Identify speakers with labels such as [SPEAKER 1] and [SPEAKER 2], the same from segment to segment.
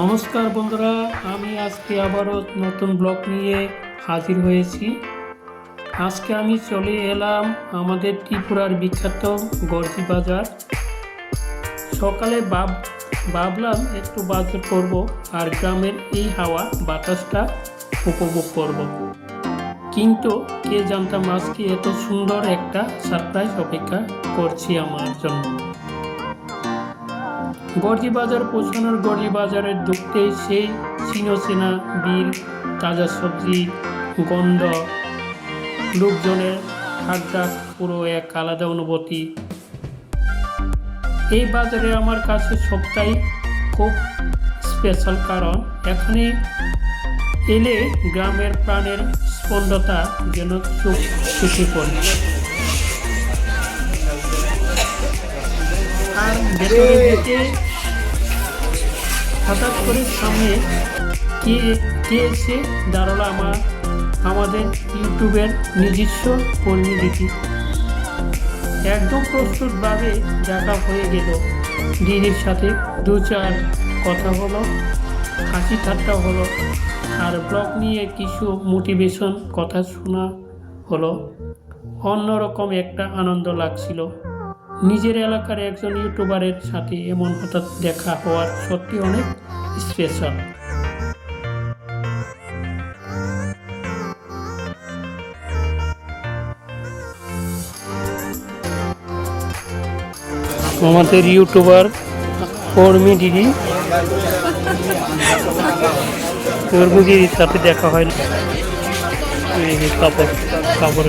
[SPEAKER 1] নমস্কার বন্ধুরা, আমি আজকে আবারও নতুন ব্লগ নিয়ে হাজির হয়েছি। আজকে আমি চলে এলাম আমাদের ত্রিপুরার বিখ্যাত গর্জি বাজার। সকালে বাব ভাবলাম একটু বাজার করব আর গ্রামের এই হাওয়া বাতাসটা উপভোগ করব। কিন্তু কে জানতাম আজকে এত সুন্দর একটা সারপ্রাইজ অপেক্ষা করছি আমার জন্য। গর্জি বাজার পৌঁছানোর গর্জি বাজারে ঢুকতে সেই চিনচেনা বীর, তাজা সবজি, গন্ধ, লোকজনের হাড্ডাক পুরো এক আলাদা অনুভূতি। এই বাজারে আমার কাছে সবটাই খুব স্পেশাল কারণ, এখানে এলে গ্রামের প্রাণের স্পন্দতা যেন চোখ চোখে পড়ে। ভেতরে ঢুকে হঠাৎ করে সামনে কে কে এসে দাঁড়াল আমার, আমাদের ইউটিউবের নিজস্ব কর্মী দিদি একদম প্রস্তুতভাবে দেখা হয়ে গেল। দিদির সাথে দু চার কথা হলো, হাসি ঠাট্টা হলো, আর ব্লগ নিয়ে কিছু মোটিভেশন কথা শোনা হলো। অন্যরকম একটা আনন্দ লাগছিল। নিজের এলাকার একজন ইউটিউবারের সাথে এমন হঠাৎ দেখা হওয়ার সত্যি অনেক স্পেশাল। আমাদের ইউটিউবার কর্মী দিদি। কর্মী দিদির সাথে দেখা হয় না। কাপড় কাপড়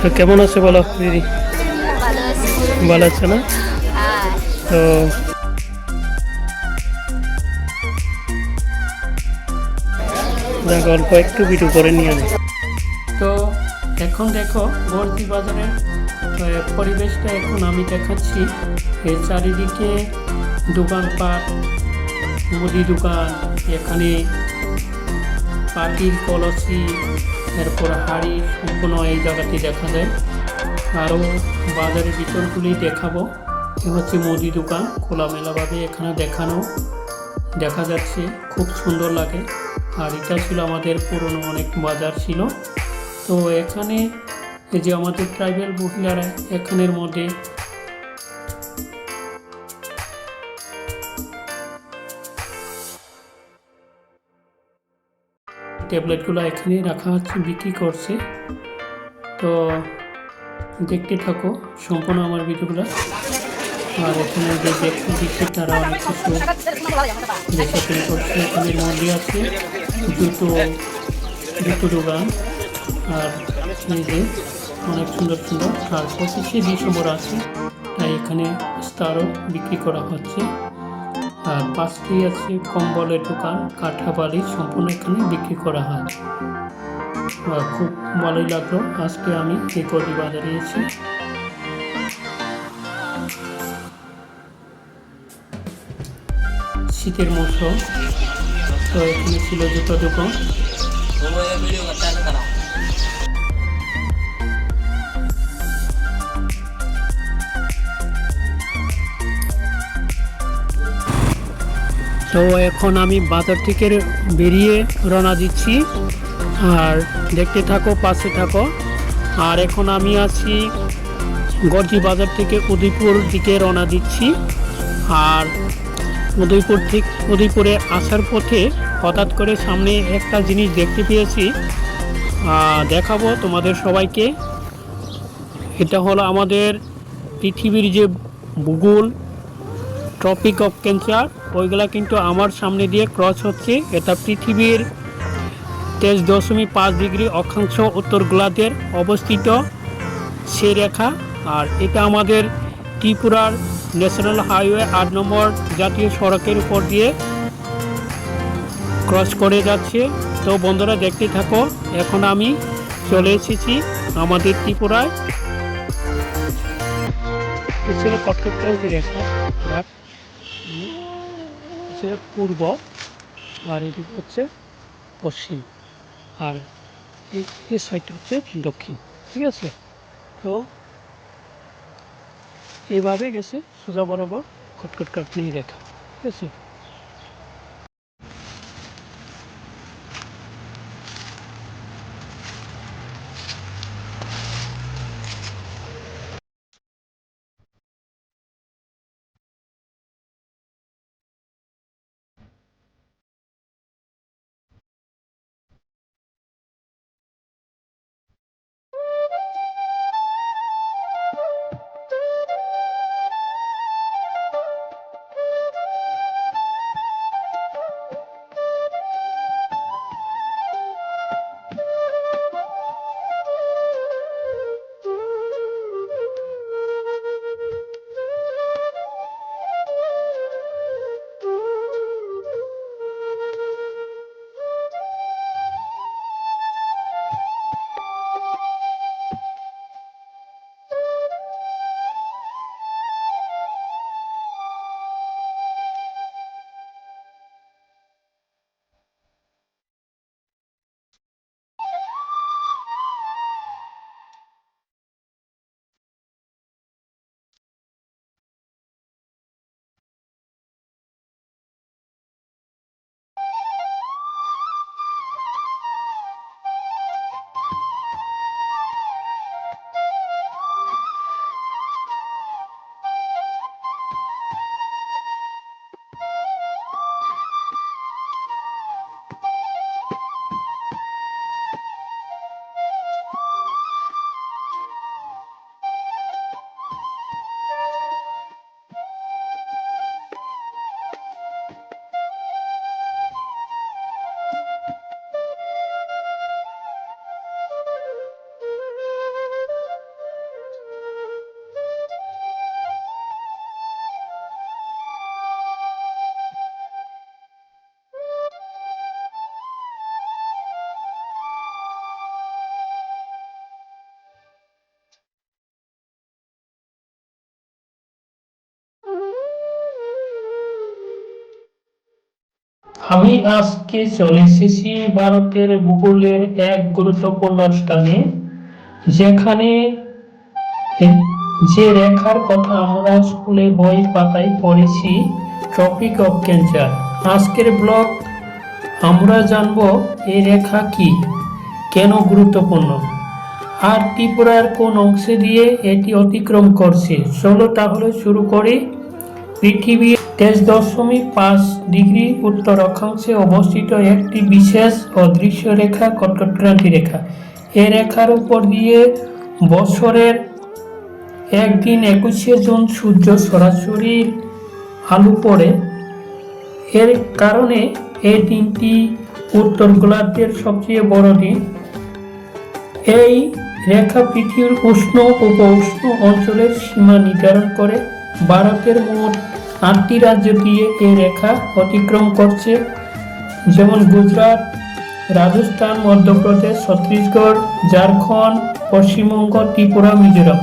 [SPEAKER 1] তো কেমন আছে বলো, দিদি?
[SPEAKER 2] ভালো আছে।
[SPEAKER 1] না? তো অল্প একটু ভিডিও করে নিয়ে আনি তো এখন দেখো বর্তি বাজারের পরিবেশটা এখন আমি দেখাচ্ছি। এই চারিদিকে দোকানপাট, মুদি দোকান, এখানে পাটির কলসি এরপর হাড়ি সম্পূর্ণ এই জায়গাতে দেখা যায়। আরও বাজারের ভিতরগুলি দেখাবো। এ হচ্ছে মুদি দোকান, খোলামেলাভাবে এখানে দেখানো। দেখা যাচ্ছে, খুব সুন্দর লাগে। আর এটা ছিল আমাদের পুরনো অনেক বাজার ছিল। তো এখানে এই যে আমাদের ট্রাইবেল মহিলারা এখানের মধ্যে ট্যাবলেটগুলো এখানে রাখা হচ্ছে বিক্রি করছে। তো দেখতে থাকো, সম্পূর্ণ আমার ভিডিওগুলো। আর এখানে যে ব্যক্তি দিচ্ছে তারা অনেক কিছু বেচাকেনি করছে। এখানে মন্দি আছে, দুটো দুটো দোকান। আর যে অনেক সুন্দর সুন্দর আর পঁচিশে ডিসেম্বর আছে। তাই এখানে স্টারও বিক্রি করা হচ্ছে। আর পাঁচটি আছে কম্বলের দোকান কাঠা বালি সম্পূর্ণ এখানে বিক্রি করা হয়। খুব ভালোই লাগল। আজকে আমি এই কদি বাজারে এসেছি শীতের মৌসুম, তো এখানে ছিল জুতো দোকান। তো এখন আমি বাজার থেকে বেরিয়ে রওনা দিচ্ছি। আর দেখতে থাকো, পাশে থাকো। আর এখন আমি আছি গর্জি বাজার থেকে উদয়পুর দিকে রওনা দিচ্ছি। আর উদয়পুর থেকে উদয়পুরে আসার পথে হঠাৎ করে সামনে একটা জিনিস দেখতে পেয়েছি। দেখাবো তোমাদের সবাইকে। এটা হলো আমাদের পৃথিবীর যে ভূগোল ট্রপিক অফ ক্যান্সার ওইগুলা কিন্তু আমার সামনে দিয়ে ক্রস হচ্ছে। এটা পৃথিবীর তেইশ দশমিক পাঁচ ডিগ্রি অক্ষাংশ উত্তর গোলার্ধের অবস্থিত সে রেখা। আর এটা আমাদের ত্রিপুরার ন্যাশনাল হাইওয়ে আট নম্বর জাতীয় সড়কের উপর দিয়ে ক্রস করে যাচ্ছে। তো বন্ধুরা, দেখতে থাকো, এখন আমি চলে এসেছি আমাদের ত্রিপুরায়। কটকটকাল রেখা হচ্ছে পূর্ব আর এদিকে হচ্ছে পশ্চিম আর এই সাইডটা হচ্ছে দক্ষিণ, ঠিক আছে? তো এইভাবে গেছে সোজা বরাবর খটখট কাটনি রেখা, ঠিক আছে? আমি আজকে চলে এসেছি ভারতের ভূগোলের এক গুরুত্বপূর্ণ স্থানে, যেখানে যে রেখার কথা আমরা স্কুলে বই পাতায় পড়েছি টপিক অফ ক্যান্সার আজকের ব্লগ, আমরা জানব এই রেখা কি, কেন গুরুত্বপূর্ণ, আর ত্রিপুরার কোন অংশে দিয়ে এটি অতিক্রম করছে। চলো তাহলে শুরু করি। পৃথিবীর তেইশ দশমিক পাঁচ ডিগ্রি উত্তর অক্ষাংশে অবস্থিত একটি বিশেষ অদৃশ্য রেখা কটকটক্রান্তি রেখা। এ রেখার উপর দিয়ে বছরের একদিন একুশে জুন সূর্য সরাসরি আলু পড়ে। এর কারণে এই দিনটি উত্তর গোলার্ধের সবচেয়ে বড় দিন। এই রেখা পৃথিবীর উষ্ণ উপ উষ্ণ অঞ্চলের সীমা নির্ধারণ করে, ভারতের মোট আটটি রাজ্য দিয়ে এই রেখা অতিক্রম করছে। যেমন গুজরাট, রাজস্থান, মধ্যপ্রদেশ, ছত্তিশগড়, ঝাড়খণ্ড, পশ্চিমবঙ্গ, ত্রিপুরা, মিজোরাম।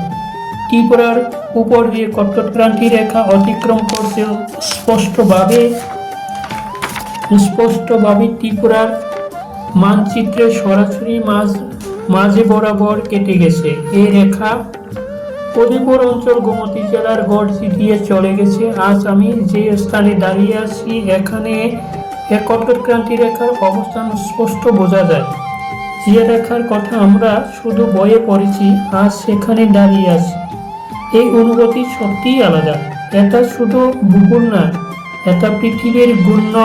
[SPEAKER 1] ত্রিপুরার উপর দিয়ে কটকটক্রান্তি রেখা অতিক্রম করছে স্পষ্টভাবে। স্পষ্টভাবে ত্রিপুরার মানচিত্রে সরাসরি মাঝ মাঝে বরাবর কেটে গেছে। এই রেখা কদিপুর অঞ্চল গোমতী জেলার গড়ছি দিয়ে চলে গেছে। আজ আমি যে স্থানে দাঁড়িয়ে আছি, এখানে এক কটকক্রান্তি রেখার অবস্থান স্পষ্ট বোঝা যায়। যে রেখার কথা আমরা শুধু বয়ে পড়েছি, আজ সেখানে দাঁড়িয়ে আছি। এই অনুভূতি সত্যিই আলাদা। এটা শুধু ভূগোল না এটা পৃথিবীর গুণ্য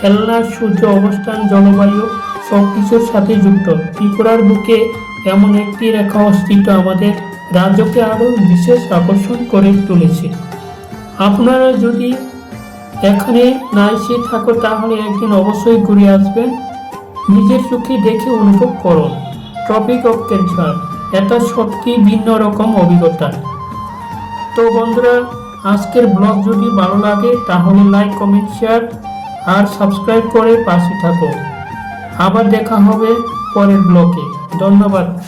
[SPEAKER 1] খেলনা সূর্য অবস্থান, জলবায়ু সব কিছুর সাথে যুক্ত। ত্রিপুরার বুকে এমন একটি রেখা অস্তিত্ব আমাদের রাজ্যকে আরও বিশেষ আকর্ষণ করে তুলেছে। আপনারা যদি এখানে না এসে থাকো, তাহলে একদিন অবশ্যই ঘুরে আসবেন। নিজের চোখে দেখে অনুভব করুন। টপিক অফ ক্যান্সার এটা সত্যি ভিন্ন রকম অভিজ্ঞতা। তো বন্ধুরা, আজকের ব্লগ যদি ভালো লাগে, তাহলে লাইক কমেন্ট শেয়ার আর সাবস্ক্রাইব করে পাশে থাকো আবার দেখা হবে পরের ব্লগে। ধন্যবাদ।